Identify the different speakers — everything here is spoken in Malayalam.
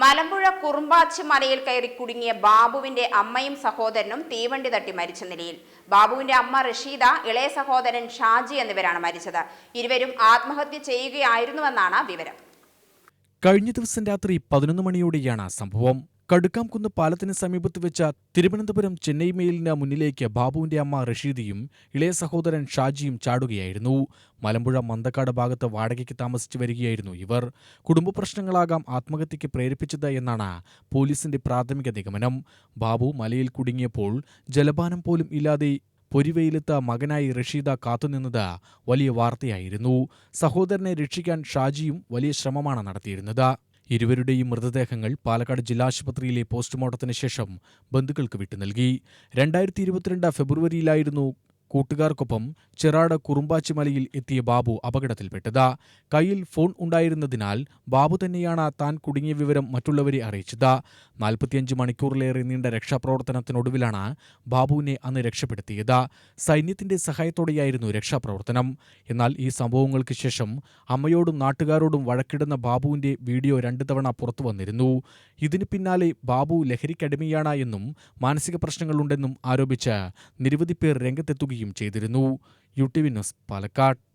Speaker 1: മലമ്പുഴ കുറുമ്പാച്ചി മലയിൽ കയറി കുടുങ്ങിയ ബാബുവിന്റെ അമ്മയും സഹോദരനും തീവണ്ടി തട്ടി മരിച്ച നിലയിൽ. ബാബുവിന്റെ അമ്മ റഷീദ ഇളയ സഹോദരൻ ഷാജി എന്നിവരാണ് മരിച്ചത്. ഇരുവരും ആത്മഹത്യ ചെയ്യുകയായിരുന്നുവെന്നാണ് വിവരം.
Speaker 2: കഴിഞ്ഞ ദിവസം രാത്രി പതിനൊന്ന് മണിയോടെയാണ് സംഭവം. കടുക്കാംകുന്ന് പാലത്തിന് സമീപത്ത് വെച്ച തിരുവനന്തപുരം ചെന്നൈ മെയിലിന് മുന്നിലേക്ക് ബാബുവിന്റെ അമ്മ റഷീദിയും ഇളയ സഹോദരൻ ഷാജിയും ചാടുകയായിരുന്നു. മലമ്പുഴ മന്തക്കാട് ഭാഗത്ത് വാടകയ്ക്ക് താമസിച്ചു വരികയായിരുന്നു ഇവർ. കുടുംബ പ്രശ്നങ്ങളാകാം ആത്മഹത്യയ്ക്ക് പ്രേരിപ്പിച്ചത് എന്നാണ് പോലീസിന്റെ പ്രാഥമിക നിഗമനം. ബാബു മലയിൽ കുടുങ്ങിയപ്പോൾ ജലപാനം പോലും ഇല്ലാതെ പൊരിവെയിലെത്ത മകനായി റഷീദ കാത്തുനിന്നത് വലിയ വാർത്തയായിരുന്നു. സഹോദരനെ രക്ഷിക്കാൻ ഷാജിയും വലിയ ശ്രമമാണ് നടത്തിയിരുന്നത്. ഇരുവരുടെയും മൃതദേഹങ്ങൾ പാലക്കാട് ജില്ലാശുപത്രിയിലെ പോസ്റ്റ്മോർട്ടത്തിന് ശേഷം ബന്ധുക്കൾക്ക് വിട്ടു നൽകി. രണ്ടായിരത്തി ഇരുപത്തിരണ്ട് ഫെബ്രുവരിയിലായിരുന്നു കൂട്ടുകാർക്കൊപ്പം ചെറാട് കുറുമ്പാച്ചിമലയിൽ എത്തിയ ബാബു അപകടത്തിൽപ്പെട്ടത്. കയ്യിൽ ഫോൺ ഉണ്ടായിരുന്നതിനാൽ ബാബു തന്നെയാണ് താൻ കുടുങ്ങിയ വിവരം മറ്റുള്ളവരെ അറിയിച്ചത്. നാൽപ്പത്തിയഞ്ച് മണിക്കൂറിലേറെ നീണ്ട രക്ഷാപ്രവർത്തനത്തിനൊടുവിലാണ് ബാബുവിനെ അന്ന് രക്ഷപ്പെടുത്തിയത്. സൈന്യത്തിന്റെ സഹായത്തോടെയായിരുന്നു രക്ഷാപ്രവർത്തനം. എന്നാൽ ഈ സംഭവങ്ങൾക്ക് ശേഷം അമ്മയോടും നാട്ടുകാരോടും വഴക്കിടുന്ന ബാബുവിന്റെ വീഡിയോ രണ്ടു തവണ പുറത്തു വന്നിരുന്നു. ഇതിനു പിന്നാലെ ബാബു ലഹരിക്കടിമയാണ് എന്നും മാനസിക പ്രശ്നങ്ങളുണ്ടെന്നും ആരോപിച്ച് നിരവധി പേർ രംഗത്തെത്തുകയും ചെയ്തിരുന്നു. U T V news Palakkad.